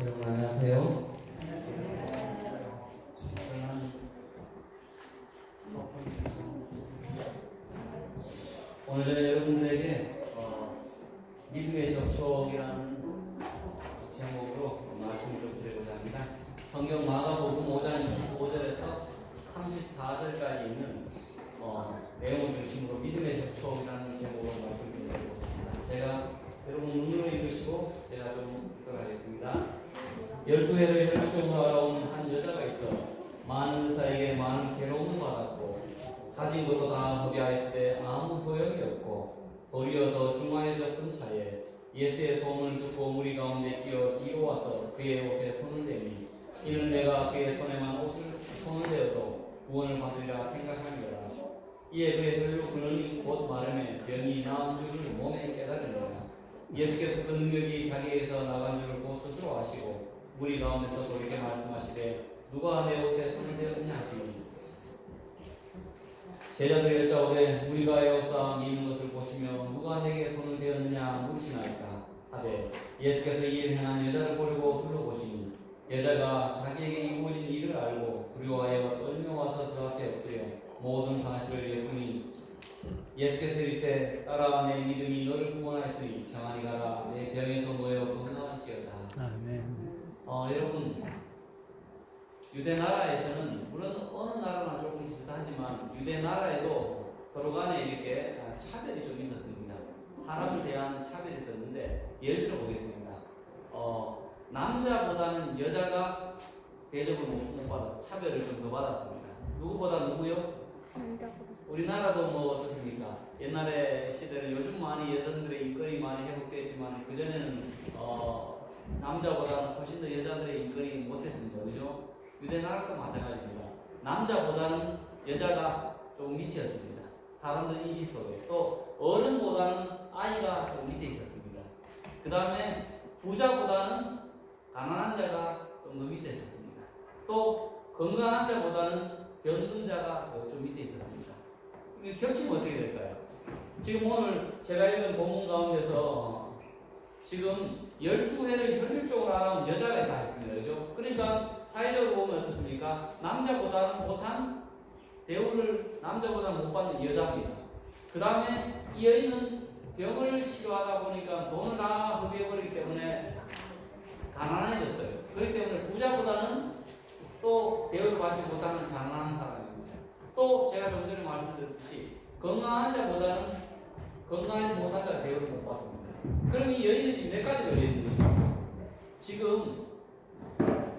여러분 안녕하세요. 오늘 저는 여러분들에게 어, 믿음의 접촉이라는 제목으로 말씀을 좀 드리고자 합니다. 성경 마가복음 5장 25절에서 34절까지 있는 어, 내용을 중심으로 믿음의 접촉이라는 제목으로 말씀드리려고 합니다. 제가 여러분 눈으로 읽으시고 제가 좀 읽어가겠습니다. 열두 해를 혈육종으로 알아온 한 여자가 있어 많은 의사에게 많은 괴로움을 받았고 가진 것도 다 허비하였을 때 아무 소용이 없고 도리어 더 중화해졌던 차에 예수의 소문을 듣고 무리 가운데 뛰어 뒤로 와서 그의 옷에 손을 대니 이는 내가 그의 손에만 옷을 손을 대어도 구원을 받으리라 생각하니라 그의 혈육 근원이 곧 마름에 병이 나은 줄을 몸에 깨달으니라. 예수께서 그 능력이 자기에게서 나간 줄을 곧 스스로 아시고 무리 가운데서 돌이켜 말씀하시되 누가 내 옷에 손을 대었느냐 하시니. 제자들이 여짜오되 우리가 에워싸 미는 것을 보시며 누가 내게 손을 대었느냐 물으시나이까 하되 예수께서 이 일을 행한 여자를 보려고 둘러보시니 여자가 자기에게 이루어진 일을 알고 두려워하여 떨며 와서 그 앞에 엎드려 모든 사실을 예쁘니 예수께서 이르시되 따라 내 믿음이 너를 구원하였으니 평안히 가라 내 병에서 놓여 건강할지어다 아멘. 어, 여러분 유대 나라에서는 물론 어느 나라나 조금 비슷하지만 유대 나라에도 서로 간에 이렇게 아, 차별이 좀 있었습니다. 사람을 대하는 차별이 있었는데 예를 들어 보겠습니다. 어, 남자보다는 여자가 대접을 못, 못 받아서 차별을 좀 더 받았습니다. 누구보다 누구요? 우리나라도 뭐 어떻습니까? 옛날에 시대는 요즘 많이 여성들의 인권이 많이 회복됐지만 그 전에는 어, 남자보다는 훨씬 더 여자들의 인권이 못했습니다. 그죠? 유대 나라도 마찬가지입니다. 남자보다는 여자가 좀 밑이었습니다. 사람들 인식 속에 또 어른보다는 아이가 좀 밑에 있었습니다. 그 다음에 부자보다는 가난한 자가 좀 더 밑에 있었습니다. 또 건강한 자보다는 병든 자가 좀 밑에 있었습니다. 겹치면 어떻게 될까요? 지금 오늘 제가 읽은 본문 가운데서 지금 12회를 혈률적으로 알아온 여자가 있다 했습니다. 그죠? 그러니까 사회적으로 보면 어떻습니까? 남자보다는 못한 대우를 남자보다 못 받는 여자입니다. 그 다음에 이 여인은 병을 치료하다 보니까 돈을 다 허비해버리기 때문에 가난해졌어요. 그렇기 때문에 부자보다는 또 대우를 받지 못하는 가난한 사람입니다. 또 제가 좀 전에 말씀드렸듯이 건강한 자보다는 건강하지 못한 자가 대우를 못 받습니다. 그럼 이 여인은 지금 몇 가지 걸려 있는 것입니까? 지금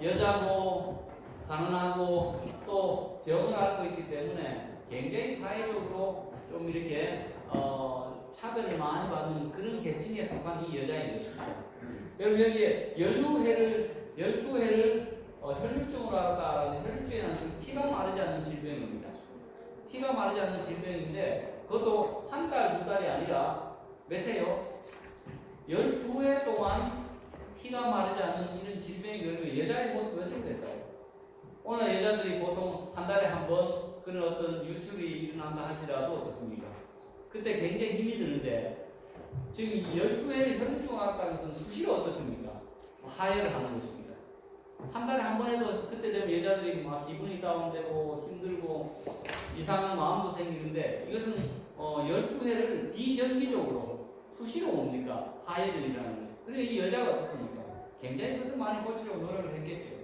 여자고 가난하고 또 병을 앓고 있기 때문에 굉장히 사회적으로 좀 이렇게 어, 차별을 많이 받는 그런 계층에 속한 이 여자인 것입니다. 여러분 여기에 12회를 12회를 어, 혈류증으로 알았다라는 혈류증이라는 것은 피가 마르지 않는 질병입니다. 피가 마르지 않는 질병인데 그것도 한 달, 두 달이 아니라 몇 해요? 12회 동안 피가 마르지 않는 이런 질병의 경우에 여자의 모습이 어떻게 될까요? 오늘 여자들이 보통 한 달에 한 번 그런 어떤 유출이 일어난다 할지라도 어떻습니까? 그때 굉장히 힘이 드는데 지금 이 12회를 혈류증으로 알았다는 것은 수시로 어떻습니까? 하혈을 하는 것입니다. 한 달에 한 번 해도 그때 되면 여자들이 막 기분이 다운되고 힘들고 이상한 마음도 생기는데 이것은 어, 12회를 비정기적으로 수시로 옵니까? 일어나는 거예요. 그러니까 이 여자가 어떻습니까? 굉장히 그것을 많이 고치려고 노력을 했겠죠.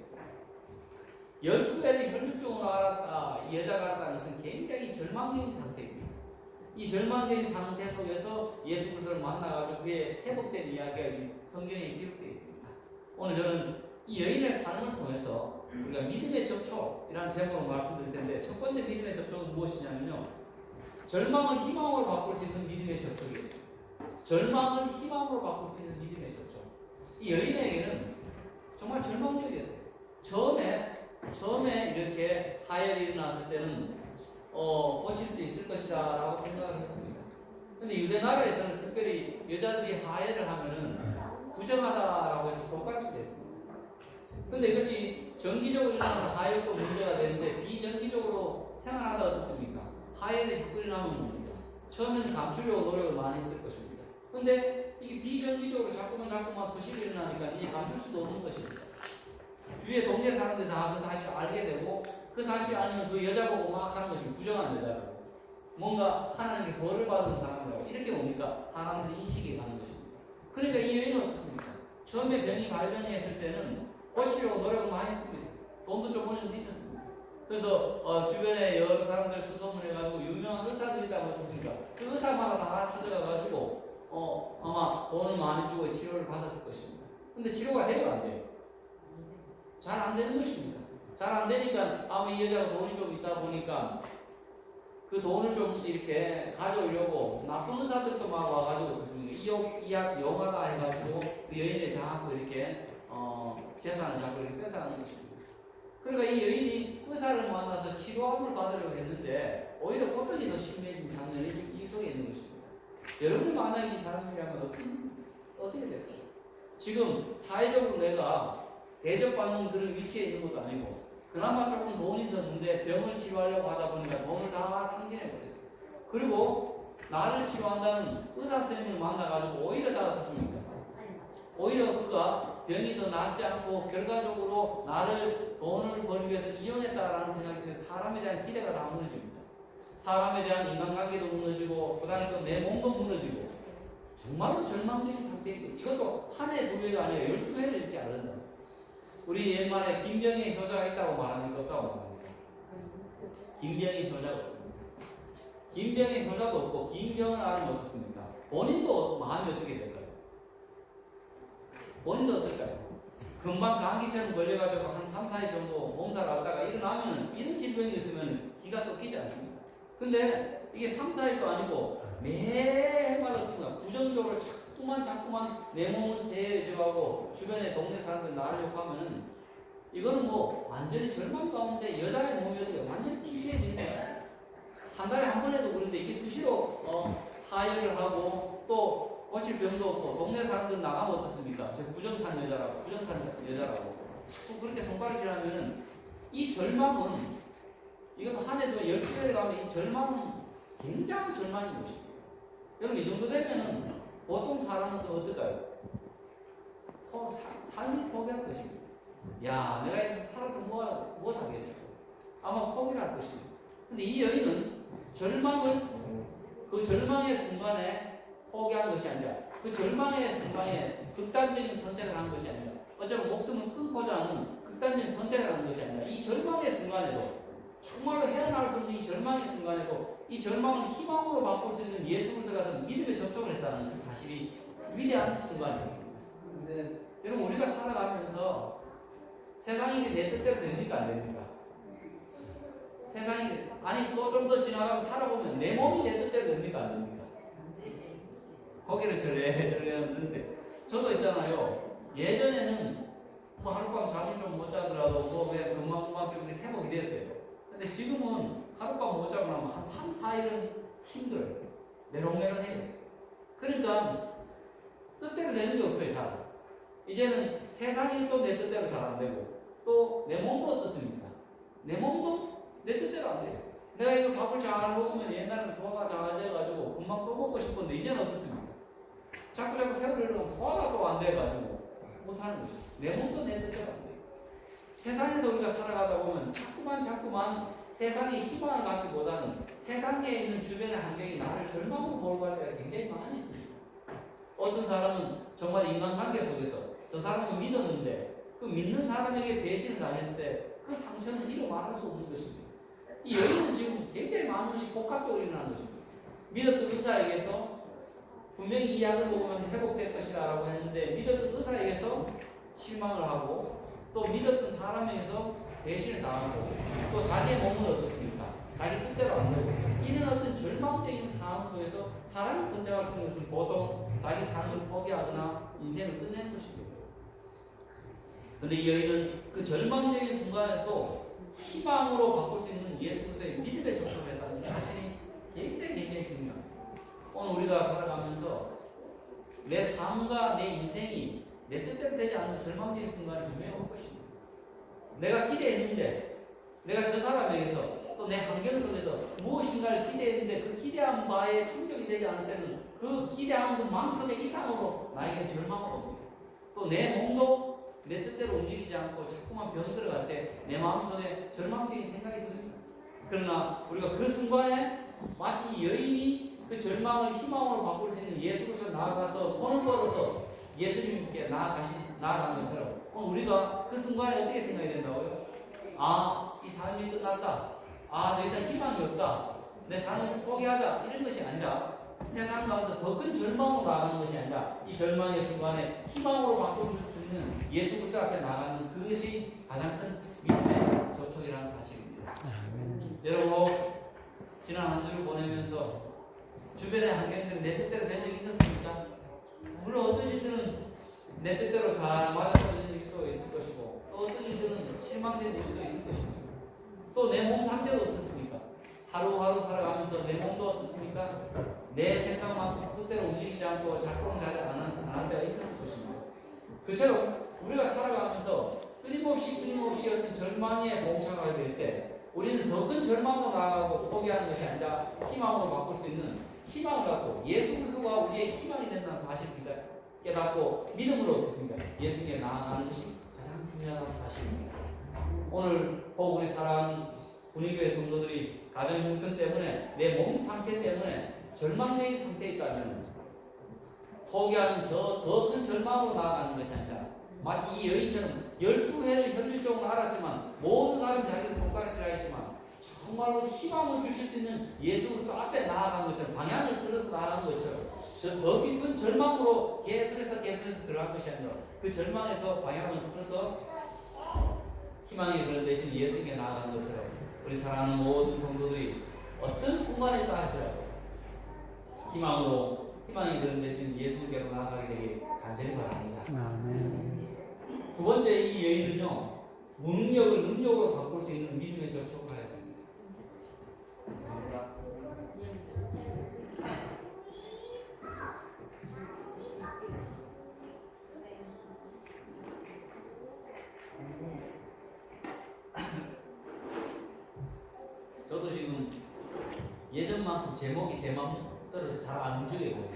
12회를 혈류증으로 알았다, 이 여자가 알았다는 것은 굉장히 절망적인 상태입니다. 이 절망적인 상태 속에서 예수 그리스도를 만나가지고 그의 회복된 이야기가 성경에 기록되어 있습니다. 오늘 저는 이 여인의 삶을 통해서 우리가 믿음의 접촉이라는 제목으로 말씀드릴 텐데 첫 번째 믿음의 접촉은 무엇이냐면요. 절망을 희망으로 바꿀 수 있는 믿음의 접촉이 있습니다. 절망을 희망으로 바꿀 수 있는 믿음의 접촉. 이 여인에게는 정말 절망적이었어요. 처음에 처음에 이렇게 하혈이 일어났을 때는 어, 고칠 수 있을 것이다 라고 생각을 했습니다. 근데 유대 나라에서는 특별히 여자들이 하혈을 하면은 부정하다라고 해서 손가락질 했습니다. 근데 이것이 정기적으로 일어나는 하혈도 문제가 되는데 비정기적으로 생활하다 어떻습니까? 하혈이 자꾸 일어나면 처음에는 감추려고 노력을 많이 했을 것입니다. 근데 이게 비정기적으로 자꾸만 자꾸만 소식이 일어나니까 이제 감출 수도 없는 것입니다. 주위에 동네 사람들이 다그 사실을 알게 되고 그 사실 알면 그 여자 보고 막 하는 것이 부정한 여자라고 뭔가 하나님께 벌을 받은 사람이라고 이렇게 뭡니까? 사람들이 인식이 가는 것입니다. 그러니까 이 여인은 어떻습니까? 처음에 병이 발병했을 때는 고치려고 노력을 많이 했습니다. 돈도 좀 어느 정도 있었습니다. 그래서 어, 주변에 여러 사람들 수소문해 가지고 유명한 의사들이 있다고 어떻습니까? 그 의사마다 다 찾아가 가지고 어, 아마 돈을 많이 주고 치료를 받았을 것입니다. 근데 치료가 돼요, 안 돼요? 잘 안 되는 것입니다. 잘 안 되니까 아마 이 여자가 돈이 좀 있다 보니까 그 돈을 좀 이렇게 가져오려고 나쁜 의사들도 막 와가지고 어떻습니까? 이약 영화다 해가지고 그 여인의 자꾸 이렇게 어, 재산을 이렇게 뺏어가는 것입니다. 그러니까 이 여인이 의사를 만나서 치료함을 받으려고 했는데 오히려 고통이 더 심해진 장면이 이 속에 있는 것입니다. 여러분이 만약 이 사람이라면 어떻게 될까요? 지금 사회적으로 내가 대접받는 그런 위치에 있는 것도 아니고 그나마 조금 돈이 있었는데 병을 치료하려고 하다 보니까 돈을 다 탕진해 버렸어요. 그리고 나를 치료한다는 의사 선생님을 만나가지고 오히려 다 어떻습니까? 오히려 그가 병이 더 낫지 않고 결과적으로 나를 돈을 벌기 위해서 이용했다라는 생각이 들어 사람에 대한 기대가 다 무너집니다. 사람에 대한 인간관계도 무너지고 그다음에 또내 몸도 무너지고 정말로 절망적인 상태이고 이것도 한 해두 해가 아니라 열두 해를 이렇게 앓는다. 우리 옛말에 김병희 효자가 있다고 말하는 게 없다고 말합니다. 김병희 효자가 없습니다. 김병희 효자도 없고 김병을 알면 어떻습니까? 본인도 마음이 어떻게 될까요? 본인도 어떨까요? 금방 감기처럼 걸려가지고 한 3, 4일 정도 몸살을 앓다가 일어나면은 이런 질병이 있으면 기가 꺾이지 않습니까? 근데 이게 3, 4일도 아니고 매해마다 어떤가 부정적으로 자꾸만 자꾸만 내 몸을 세해져가고 주변에 동네 사람들 나를 욕하면은 이거는 뭐 완전히 절망 가운데 여자의 몸이 완전히 피폐해지는 거야. 한 달에 한 번에도 그런데 이게 수시로 어, 하혈을 하고 또 고칠 병도 없고 동네 사람들 나가면 어떻습니까? 제 부정탄 여자라고 부정탄 여자라고 자꾸 그렇게 손가락질 하면은 이 절망은 이것도 한 해도 12회를 가면 이 절망은 굉장히 절망인 것입니다. 여러분 이 정도 되면은 보통 사람은 또 어떨까요? 포, 사, 삶이 포기할 것입니다. 야, 내가 여기서 살아서 뭐, 뭐 하겠냐고. 아마 포기를 할 것입니다. 근데 이 여인은 절망을, 그 절망의 순간에 포기한 것이 아니라, 그 절망의 순간에 극단적인 선택을 한 것이 아니라, 어쩌면 목숨을 끊고자 하는 극단적인 선택을 한 것이 아니라, 이 절망의 순간에도, 정말로 헤어나올 수 없는 이 절망의 순간에도, 이 절망을 희망으로 바꿀 수 있는 예수 그리스도 가서 믿음에 접촉을 했다는 그 사실이 위대한 순간이었습니다. 근데 여러분 우리가 살아가면서 세상이 내 뜻대로 됩니까 안 됩니까? 세상이 아니 또 좀 더 지나가면 살아보면 내 몸이 내 뜻대로 됩니까 안 됩니까? 거기를 절레절레 했는데 저도 있잖아요. 예전에는 뭐 하룻밤 잠을 좀 못 자더라도 뭐왜 금방금방 좀 이렇게 회복이 됐어요. 근데 지금은 하룻밤 못 자고 나면 한 3, 4일은 힘들어요. 메롱메롱해요. 그러니까 뜻대로 되는 게 없어요, 잘. 이제는 세상 일도 내 뜻대로 잘 안 되고 또 내 몸도 어떻습니까? 내 몸도 내 뜻대로 안 돼요. 내가 이거 밥을 잘 먹으면 옛날에는 소화가 잘 돼가지고 금방 또 먹고 싶었는데 이제는 어떻습니까? 자꾸 자꾸 세월을 소화가 또안 돼가지고 못하는 거죠. 내 몸도 내 뜻대로 안 돼요. 세상에서 우리가 살아가다 보면 자꾸만 자꾸만 세상에 희망을 갖기보다는 세상에 있는 주변의 환경이 나를 절망으로 몰고 갈 때가 굉장히 많이 있습니다. 어떤 사람은 정말 인간관계 속에서 저 사람은 믿었는데 그 믿는 사람에게 배신을 당했을 때 그 상처는 이루 말할 수 없는 것입니다. 이 여인은 지금 굉장히 많은 것이 복합적으로 일어나는 것입니다. 믿었던 의사에게서 분명히 이 약을 먹으면 회복될 것이라고 했는데 믿었던 의사에게서 실망을 하고 또 믿었던 사람에게서 배신을 당하고 또 자기의 몸은 어떻습니까? 자기 뜻대로 안 되고 이런 어떤 절망적인 상황 속에서 사람이 선택할 수 있는 것은 보통 자기 삶을 포기하거나 인생을 끝내는 것입니다. 근데 이 여인은 그 절망적인 순간에서 희망으로 바꿀 수 있는 예수 그리스도의 믿음에 접촉을 했다는 이 사실이 굉장히 굉장히 중요합니다. 오늘 우리가 살아가면서 내 삶과 내 인생이 내 뜻대로 되지 않는 절망적인 순간이 분명히 올 것입니다. 내가 기대했는데 내가 저 사람에게서 또 내 환경 속에서 무엇인가를 기대했는데 그 기대한 바에 충족이 되지 않을 때는 그그 기대하는 것만큼의 이상으로 나에게 절망을 옵니다. 또 내 몸도 내 뜻대로 움직이지 않고 자꾸만 병들어갈 때 내 마음속에 절망적인 생각이 듭니다. 그러나 우리가 그 순간에 마치 이 여인이 그 절망을 희망으로 바꿀 수 있는 예수 그리스도 나아가서 손을 뻗어서 예수님께 나아가신 나아가는 것처럼 어, 우리가 그 순간에 어떻게 생각이 된다고요? 아, 이 삶이 끝났다. 아, 더 이상 희망이 없다. 내 삶을 포기하자. 이런 것이 아니라 세상 가서 더 큰 절망으로 나아가는 것이 아니라 이 절망의 순간에 희망으로 바꿔줄 수 있는 예수 그리스도 앞에 나가는 그것이 가장 큰 믿음의 접촉이라는 사실입니다. 여러분 지난 한 주를 보내면서 주변의 환경들이 내 뜻대로 된 적이 있었습니까? 물론 어떤 일들은 내 뜻대로 잘 맞아떨어진 일도 있을 것이고 또 어떤 일들은 실망된 일도 있을 것입니다. 또내 몸 상태가 어떻습니까? 하루하루 살아가면서 내 몸도 어떻습니까? 내 생각만 뜻대로 움직이지 않고 작동 잘 안한 때가 있었을 것입니다. 그처럼 우리가 살아가면서 끊임없이 끊임없이 어떤 절망에 봉착하게 될 때 우리는 더 큰 절망으로 나아가고 포기하는 것이 아니라 희망으로 바꿀 수 있는 예수 그리스도가 우리의 희망이 된다는 사실을 깨닫고 믿음으로 어떻습니까? 예수님께 나아가는 것이 가장 중요한 사실입니다. 오늘 혹 우리 사랑하는 분위교회 성도들이 가정 형편 때문에 내 몸 상태 때문에 절망적인 상태에 있다면 포기하는 저 더 큰 절망으로 나아가는 것이 아니라 마치 이 여인처럼 열두 해를 현실적으로 알았지만 모든 사람이 자기를 손가락질 하였지만 정말로 희망을 주실 수 있는 예수 그리스도 앞에 나아가는 것처럼 방향을 들어서 나아가는 것처럼 저더 깊은 절망으로 계속해서 계속해서 들어간 것이 아니라 그 절망에서 방향을 틀어서 희망이 그런 대신 예수님께 나아가는 것처럼 우리 사랑하는 모든 성도들이 어떤 순간에 따라서라도 희망으로 희망이 그런 대신 예수님께로 나아가게 되길 간절히 바랍니다. 두 번째 이 여인은요 무능력을 능력으로 바꿀 수 있는 믿음의 접촉을 하였습니다. 제목이 제 마음대로 잘 안 움직여요.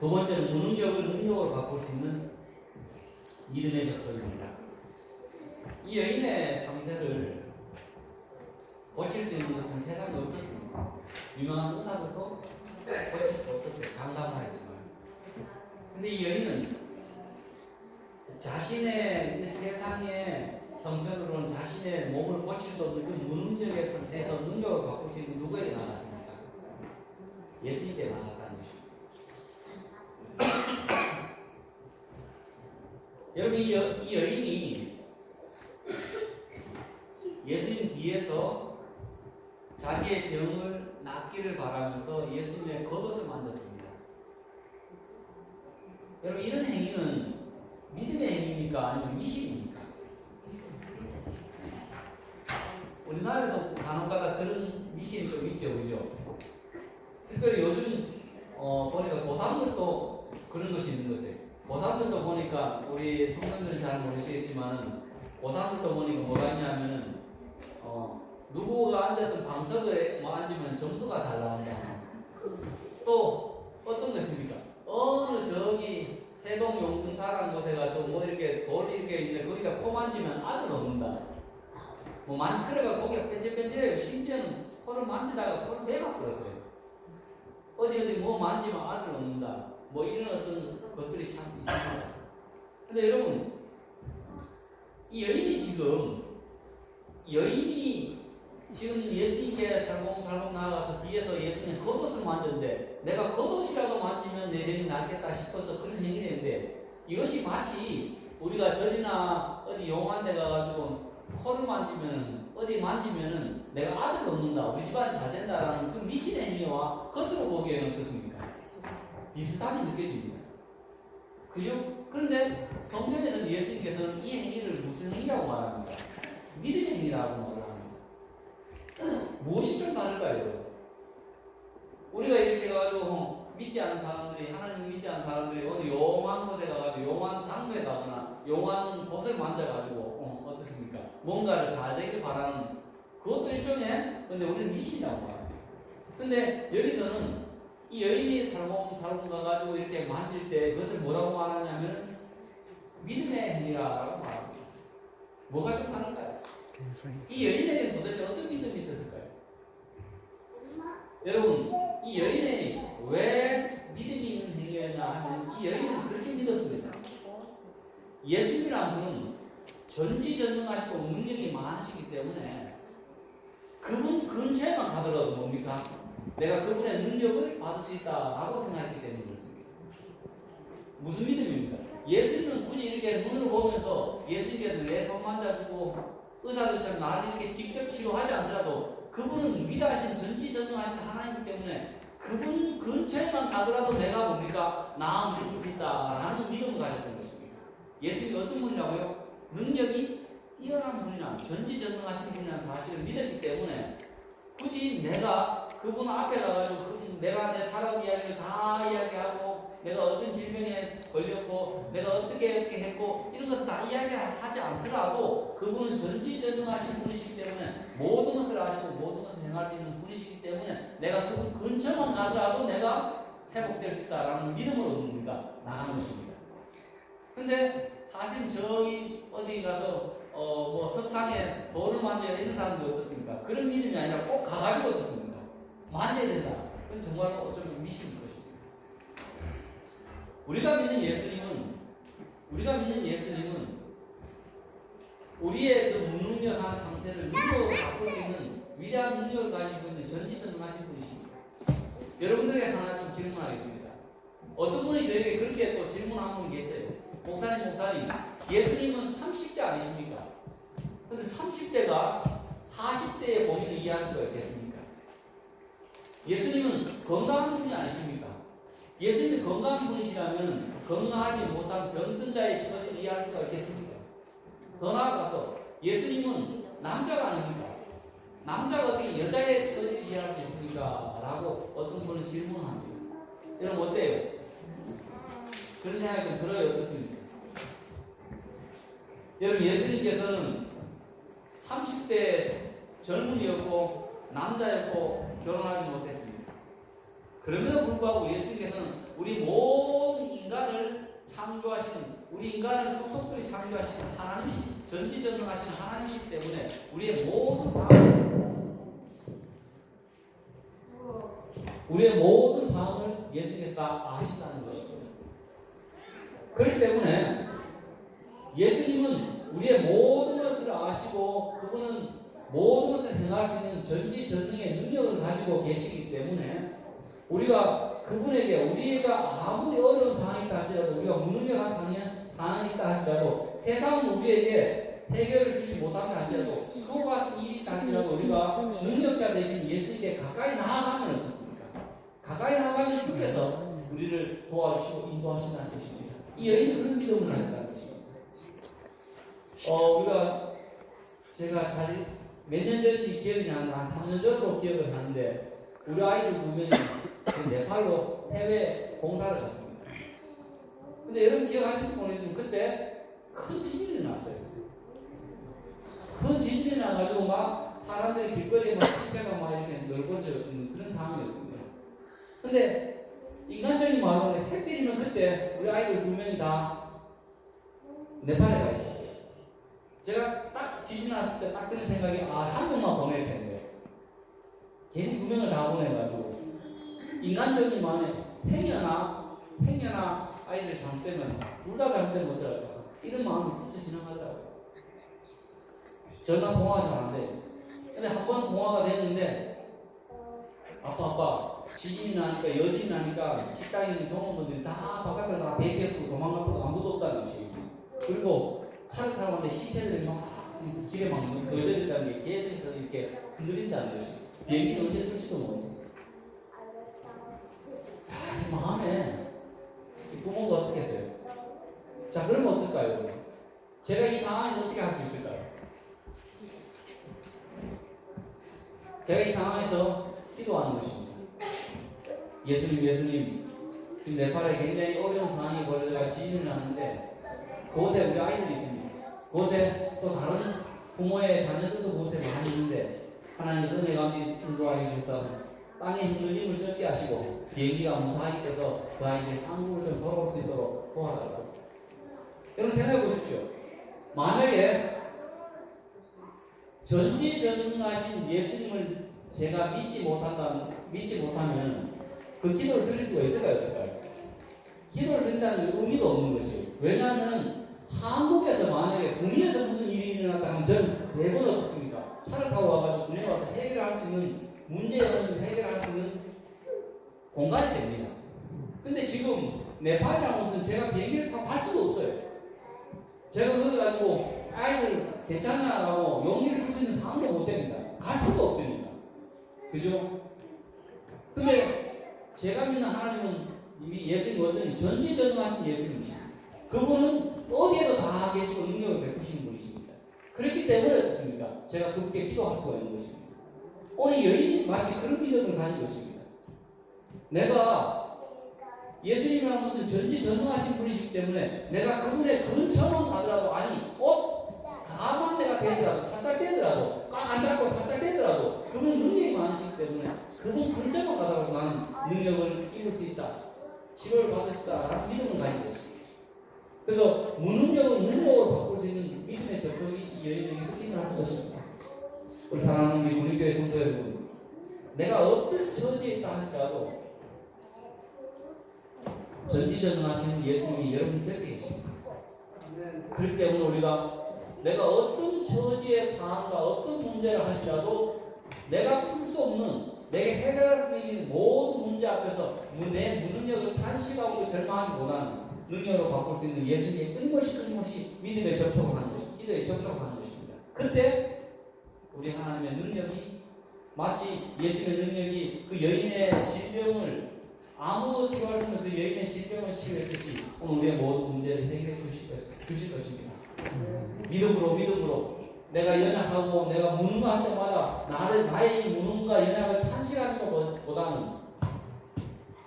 두 번째는 무능력을 능력으로 바꿀 수 있는 믿음의 접촉입니다. 이 여인의 상태를 고칠 수 있는 것은 세상에 없었습니다. 유명한 의사들도 고칠 수 없었어요. 장담을 하지만. 근데 이 여인은 자신의 자신의 수 없는 그 무능력의 상태에서 능력을 수 있는 누구에게 나갔습니까? 예수님께 나갔다는 것입니다. 여러분 이, 여, 이 여인이 예수님 뒤에서 자기의 병을 낫기를 바라면서 예수님의 겉옷을 만졌습니다. 여러분 이런 행위는 믿음의 행위입니까? 아니면 미신입니까? 우리나라에도 간혹가다 그런 미신이 좀 있죠, 그죠? 특별히 요즘 어, 보니까 고3들도 그런 것이 있는 것 같아요. 고3들도 보니까 우리 성도들은 잘 모르시겠지만 고3들도 보니까 뭐가 있냐면은 어, 누구가 앉았던 방석에 뭐 앉으면 점수가 잘 나온다. 또 어떤 것입니까? 어느 저기 해동 용사라는 곳에 가서 뭐 이렇게 돌 이렇게 있는데 거기다 코 만지면 아들 얻는다. 뭐 많크레가 거기가 뺀질뺀질해요. 심지어는 코를 만지다가 코를 대박 들었어요. 어디 어디 뭐 만지면 아들 얻는다. 뭐 이런 어떤 것들이 참 있습니다. 근데 여러분 이 여인이 지금 여인이 지금 예수님께 살공살공 나아가서 뒤에서 예수님 겉옷을 만졌는데 내가 겉옷이라도 만지면 내 병이 낫겠다 싶어서 그런 행위를 했는데 이것이 마치 우리가 절이나 어디 용한 데 가가지고 코를 만지면 어디 만지면은 내가 아들 얻는다 우리 집안 잘 된다라는 그 미신의 행위와 겉으로 보기에는 어떻습니까? 비슷하게 느껴집니다. 그죠? 그런데 성경에서는 예수님께서는 이 행위를 무슨 행위라고 말합니까? 믿음의 행위라고 말합니다. 무엇이 좀 다를까요? 우리가 이렇게 가지고 믿지 않은 사람들이 하나님 믿지 않은 사람들이 어디 용한 곳에 가가지고 용한 장소에 가거나 용한 곳을 만져가지고 어, 어떻습니까? 뭔가를 잘 되길 바라는 그것도 일종의 근데 우리는 미신이라고 봐요. 근데 여기서는 이 여인이 살고 살고 가가지고 이렇게 만질 때 그것을 뭐라고 말하냐면 믿음의 행위라고 말합니다. 뭐가 좀 다른가요? 이 여인에게는 도대체 어떤 믿음이 있었을까요? 여러분 이 여인이 왜 믿음이 있는 행위였냐 하면 이 여인은 그렇게 믿었습니다. 예수님이란 분은 전지전능하시고 능력이 많으시기 때문에 그분 근처에만 가더라도 뭡니까? 내가 그분의 능력을 받을 수 있다라고 생각했기 때문에 그렇습니다. 무슨 믿음입니까? 예수님은 굳이 이렇게 눈으로 보면서 예수님께서 내 손 만져주고 의사들처럼 나를 이렇게 직접 치료하지 않더라도 그분은 위대하신 전지전능하신 하나님이기 때문에 그분 근처에만 가더라도 내가 뭡니까? 나음을 입을 수 있다라는 믿음을 가졌던 것입니다. 예수님이 어떤 분이라고요? 능력이 뛰어난 분이나 전지전능하신 분이라는 사실을 믿었기 때문에 굳이 내가 그분 앞에 가가지고 내가 내 사람 이야기를 다 이야기하고 내가 어떤 질병에 걸렸고 내가 어떻게 어떻게 했고 이런 것을 다 이야기하지 않더라도 그분은 전지전능하신 분이시기 때문에 모든 것을 아시고 모든 것을 행할 수 있는 분이시기 때문에 내가 그분 근처만 가더라도 내가 회복될 수 있다라는 믿음으로 뭡니까 나가는 것입니다. 근데 사실 저기 어디 가서 어 뭐 석상에 돌을 만져야 이런 사람도 어떻습니까? 그런 믿음이 아니라 꼭 가가지고 어떻습니까? 만져야 된다. 그건 정말로 어쩌면 미신일 것입니다. 우리가 믿는 예수님은 우리가 믿는 예수님은 우리의 그 무능력한 상태를 능력으로 바꿀 수 있는 위대한 능력을 가지고 있는 전지전능하신 분이십니다. 여러분들에게 하나 좀 질문하겠습니다. 어떤 분이 저에게 그렇게 또 질문한 분이 계세요. 목사님, 목사님, 예수님은 30대 아니십니까? 근데 30대가 40대의 고민을 이해할 수가 있겠습니까? 예수님은 건강한 분이 아니십니까? 예수님이 건강한 분이시라면 건강하지 못한 병든 자의 처지를 이해할 수가 있겠습니까? 더 나아가서 예수님은 남자가 아닙니까? 남자가 어떻게 여자의 처지를 이해할 수 있습니까? 라고 어떤 분은 질문합니다. 여러분 어때요? 그런 생각이 좀 들어요? 어떻습니까? 여러분 예수님께서는 30대 젊은이였고 남자였고 결혼하지 못했습니다. 그럼에도 불구하고 예수님께서는 우리 모든 인간을 창조하시는 우리 인간을 속속들이 창조하시는 하나님이시 전지전능하신 하나님이기 때문에 우리의 모든 상황 우리의 모든 상황을 예수님께서 다 아신다는 것입니다. 그렇기 때문에 예수님은 우리의 모든 것을 아시고 그분은 모든 것을 행할 수 있는 전지전능의 능력을 가지고 계시기 때문에 우리가 그분에게 우리가 아무리 어려운 상황이 있다 할지라도 우리가 무능력한 상황이, 있다 할지라도 세상은 우리에게 해결을 주지 못한다 할지라도 그와 같은 일이 있다 할지라도 우리가 능력자 대신 예수님께 가까이 나아가면 어떻습니까? 가까이 나아가면 주께서 우리를 도와주시고 인도하신다는 것입니다. 이 여인은 그런 믿음을 가졌다는 것입니다. 어, 우리가 제가 잘 몇 년 전인지 기억이 안 나, 한 3년 전으로 기억을 하는데 우리 아이들 두 명이 그 네팔로 해외 공사를 갔습니다. 근데 여러분 기억하실지 모르겠지만 그때 큰 지진이 났어요. 큰 지진이 나가지고 막 사람들이 길거리에 막 시체가 막 이렇게 널브러져 있는 그런 상황이었습니다. 근데 인간적인 말로 햇빛이면 그때 우리 아이들 두 명이 다 네팔에 가 있었어요. 제가 딱 지진 났을 때 딱 드는 생각이 아, 한 명만 보낼 텐데. 괜히 두 명을 다 보내가지고. 인간적인 마음에 행여나, 행여나 아이들 잘못되면, 둘 다 잘못되면 어떡할까. 이런 마음이 스쳐 지나가더라고요. 전화 통화가 잘 안 돼요. 근데 한 번 통화가 됐는데, 아빠, 아빠, 지진이 나니까, 여진이 나니까, 식당에 있는 종업원들이 다 바깥에 다 대피해고 도망갈 거 아무도 없다는 것이. 그리고 차를 타고 가는데 시체들이 막 길에 막 넣어져 있다는 게 계속해서 이렇게 흔들린다는 것이 비행기는 언제 뜰지도 모르고 야, 이 마음에 이 부모가 어떻게 했어요? 자 그러면 어떨까요? 제가 이 상황에서 어떻게 할 수 있을까요? 제가 이 상황에서 기도하는 것입니다. 예수님, 예수님, 지금 네팔에 굉장히 어려운 상황이 벌어져가 지진이 나는데 그곳에 우리 아이들이 있습니다. 그곳에 또 다른 부모의 자녀들도 그곳에 많이 있는데 하나님께서 가운데 인도하여 주셔서 땅의 흔들림을 적게 하시고 비행기가 무사하게 떠서 그 아이들이 한국으로 좀 돌아올 수 있도록 도와달라고. 여러분 생각해 보십시오. 만약에 전지전능하신 예수님을 제가 믿지 못한다, 믿지 못하면 그 기도를 드릴 수가 있을까요, 없을까요? 기도를 드린다는 의미가 없는 것이에요. 왜냐하면 한국에서 만약에 군인에서 무슨 일이 일어났다면 전 대본 어떻습니까? 차를 타고 와가지고 군에 와서 해결할 수 있는 문제를 해결할 수 있는 공간이 됩니다. 근데 지금 네팔이라는 곳은 제가 비행기를 타고 갈 수도 없어요. 제가 그걸 가지고 아이들 괜찮냐라고 용기를 줄 수 있는 상황도 못 됩니다. 갈 수도 없으니까. 그죠? 근데 제가 믿는 하나님은 이 예수님 어떤 전지전능하신 예수님이십니다. 그분은 어디에도 다 계시고 능력을 베푸시는 분이십니다. 그렇기 때문에 어떻습니까? 제가 그렇게 기도할 수가 있는 것입니다. 오늘 여인이 마치 그런 믿음을 가진 것입니다. 내가 예수님이라는 것은 전지전능하신 분이시기 때문에 내가 그분의 근처만 가더라도 아니 옷 가만 내가 대더라도 살짝 대더라도 꽉 안 잡고 살짝 대더라도 그분 능력이 많으시기 때문에 그분 근처만 가더라도 나는 능력을 입을 수 있다. 치료를 받을 수 있다라는 믿음을 가진 것입니다. 그래서 무능력을 능력으로 바꿀 수 있는 믿음의 접촉이 이 여인에게서 일어나는 것입니다. 우리 사랑하는 우리 우리교회 성도 여러분, 내가 어떤 처지에 있다 할지라도 전지전능하신 예수님이 여러분 곁에 계십니다. 그렇기 때문에 우리가 내가 어떤 처지의 상황과 어떤 문제를 할지라도 내가 풀 수 없는 내게 해결할 수 있는 모든 문제 앞에서 내 무능력을 탄식하고 절망하기보다는 능력으로 바꿀 수 있는 예수님의 끊임없이 끊임없이 믿음에 접촉을 하는 것입니다. 기도에 접촉을 하는 것입니다. 그때 우리 하나님의 능력이 마치 예수님의 능력이 그 여인의 질병을 아무도 치료할 수 없는 그 여인의 질병을 치료했듯이 오늘 우리의 모든 문제를 해결해 주실, 것, 주실 것입니다. 믿음으로 믿음으로 내가 연약하고 내가 무능할 때마다 나를 나의 이 무능과 연약을 탄식하는 것보다는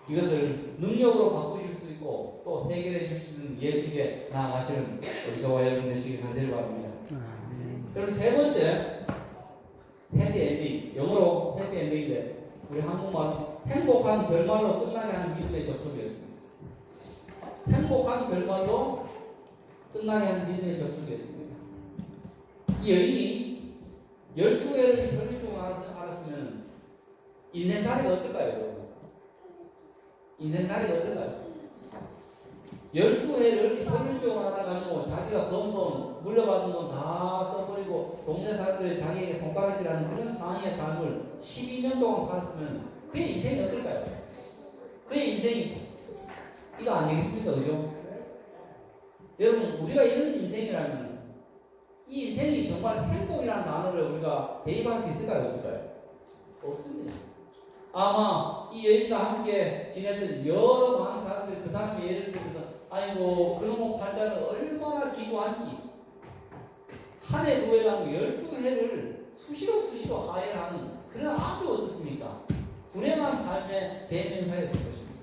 이것을 능력으로 바꾸실 수 있고 또 해결해 주시는 예수님께 나아가시는 우리 저와 여러분 되시길 간절히 바랍니다. 그럼 세 번째 해피 엔딩 영어로 해피 엔딩인데 우리 한국말 행복한 결말로 끝나게 하는 믿음의 접촉이었습니다. 행복한 결말로 끝나게 하는 믿음의 접촉이었습니다. 이 여인이 12회를 혈류증을 알았으면 인생살이 어떨까요? 인생살이 어떨까요? 12회를 혈류증을 알아가지고 자기가 번 돈, 물려받은 돈 다 써버리고 동네 사람들이 자기에게 손가락질하는 그런 상황의 삶을 12년 동안 살았으면 그의 인생이 어떨까요? 그의 인생이 이거 안 되겠습니까? 그죠? 여러분 우리가 이런 인생이라면 이 인생이 정말 행복이라는 단어를 우리가 대입할 수 있을까요? 없을까요? 없습니다. 아마 이 여인과 함께 지냈던 여러 많은 사람들이 그 사람의 예를 들어서 아이고 그놈의 팔자는 얼마나 기도한지 한 해 두 해랑 열두 해를 수시로 수시로 하해하는 그런 아주 어떻습니까? 불행한 삶의 대명사였을 것입니다.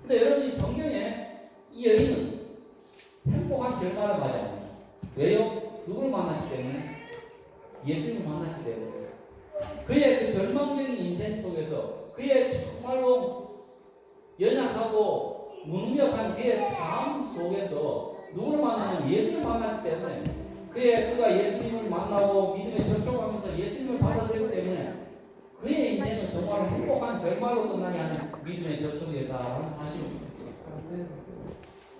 근데 여러분 이 성경에 이 여인은 행복한 결과를 맞아요. 왜요? 누구를 만났기 때문에? 예수님을 만났기 때문에. 그의 그 절망적인 인생 속에서 그의 정말로 연약하고 무능력한 그의 삶 속에서 누구를 만나냐면 예수를 만났기 때문에 그의 그가 예수님을 만나고 믿음에 접촉하면서 예수님을 받아들였기 때문에 그의 인생은 정말 행복한 결말로 끝나게 하는 믿음의 접촉이었다는 사실입니다.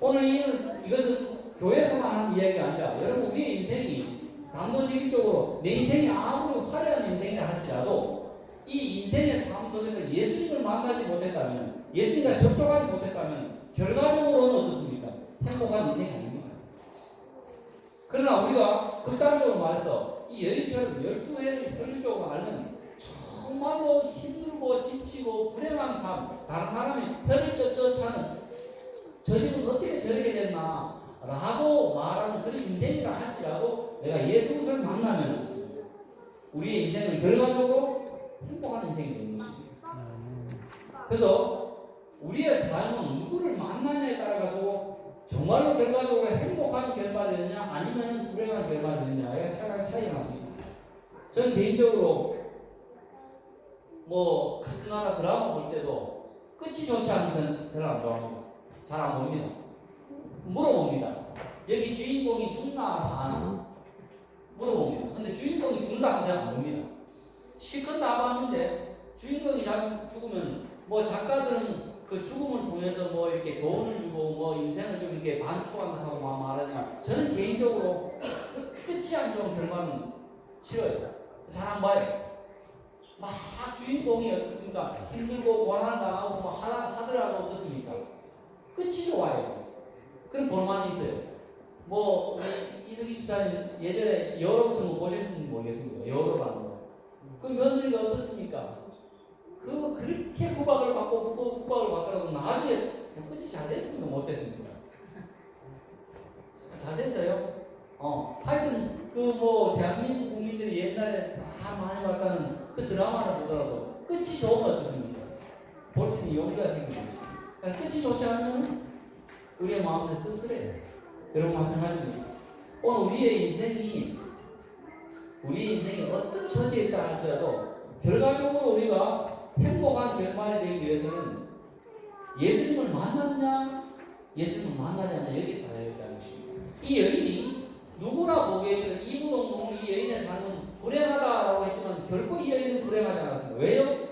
오늘 이것은, 이것은 교회에서만 하는 이야기가 아니라 여러분 우리의 인생이 단도직입적으로 내 인생이 아무리 화려한 인생이라 할지라도 이 인생의 삶 속에서 예수님을 만나지 못했다면 예수님과 접촉하지 못했다면 결과적으로는 어떻습니까? 행복한 인생이 아닙니다. 그러나 우리가 극단적으로 말해서 이 여인처럼 12회를 혈류적으로 앓는 정말로 힘들고 지치고 불행한 삶, 다른 사람이 혀를 쩌쩌차는 저 집은 어떻게 저렇게 됐나 라고 말하는 그런 인생이라 할지라도 내가 예수를 만나면 어떻습니까? 우리의 인생은 결과적으로 행복한 인생이 되는 것입니다. 그래서 우리의 삶은 누구를 만나냐에 따라서 정말로 결과적으로 행복한 결과가 되느냐 아니면 불행한 결과가 되느냐가 차이가 차이가 납니다. 저는 개인적으로 뭐 같은 나라 드라마 볼 때도 끝이 좋지 않으면 저는 별로 안 좋아합니다. 잘 안 봅니다. 물어봅니다. 여기 주인공이 죽나 사나 물어봅니다. 근데 주인공이 죽는다 하면 잘안 봅니다. 실컷 다 봤는데 주인공이 잘 죽으면 뭐 작가들은 그 죽음을 통해서 뭐 이렇게 교훈을 주고 뭐 인생을 좀 이렇게 막 말하지만 저는 개인적으로 끝이 안 좋은 결말은 싫어요. 잘 안 봐요. 막 주인공이 어떻습니까? 힘들고 고난을 당하고 막 하라, 하더라도 어떻습니까? 끝이 좋아요. 그런 볼만이 있어요. 뭐 이석희 집사님 예전에 여러 같은 거 보셨는지 모르겠습니다. 여러라는 거. 그 며느리가 어떻습니까? 그거 그렇게 구박을 받고 구박- 구박을 받더라도 나중에 끝이 잘 됐습니까? 못 됐습니까? 잘 됐어요. 어, 하여튼 그 뭐 대한민국 국민들이 옛날에 다 많이 봤다는 그 드라마를 보더라도 끝이 좋으면 어떻습니까? 볼 수 있는 용기가 생기는 거죠. 그러니까 끝이 좋지 않으면 우리의 마음은 쓸쓸해요. 여러분 마찬가지입니다. 오늘 우리의 인생이 우리의 인생이 어떤 처지에 있다 할지라도 결과적으로 우리가 행복한 결말이 되기 위해서는 예수님을 만났냐 예수님을 만나지 않냐 여기에 달려있다는 것입니다. 이 여인이 누구나 보기에는 이구동성으로 이 여인의 삶은 불행하다라고 했지만 결코 이 여인은 불행하지 않았습니다. 왜요?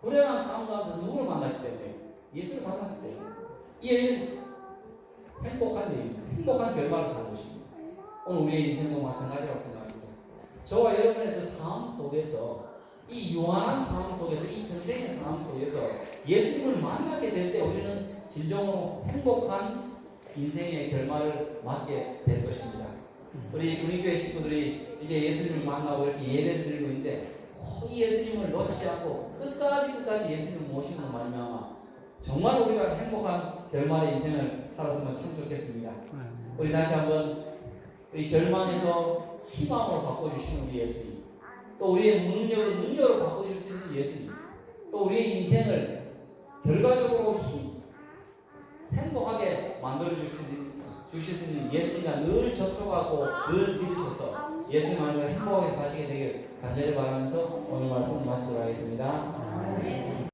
불행한 삶 가운데서 누구를 만났기 때문에 예수를 만났기 때문에 이 여인은 행복한 여인, 행복한 결말을 사는 것입니다. 오늘 우리의 인생도 마찬가지라고 생각합니다. 저와 여러분의 그 삶 속에서 이 유한한 삶 속에서 이 평생의 삶 속에서 예수님을 만나게 될 때 우리는 진정으로 행복한 인생의 결말을 맞게 될 것입니다. 우리 군인교회 식구들이 이제 예수님을 만나고 이렇게 예배를 드리고 있는데 꼭이 예수님을 놓치지 않고 끝까지 끝까지 예수님을 모시는 말미암아 정말 우리가 행복한 결말의 인생을 살았으면 참 좋겠습니다. 우리 다시 한번 우리 절망에서 희망으로 바꿔주시는 우리 예수님 또 우리의 무능력을 능력으로 바꿔줄 수 있는 예수님 또 우리의 인생을 결과적으로 힘, 행복하게 만들어줄 수 있는 주실 수 있는 예수님과 늘 접촉하고 늘 믿으셔서 예수님 안에서 행복하게 사시게 되길 간절히 바라면서 오늘 말씀을 마치도록 하겠습니다.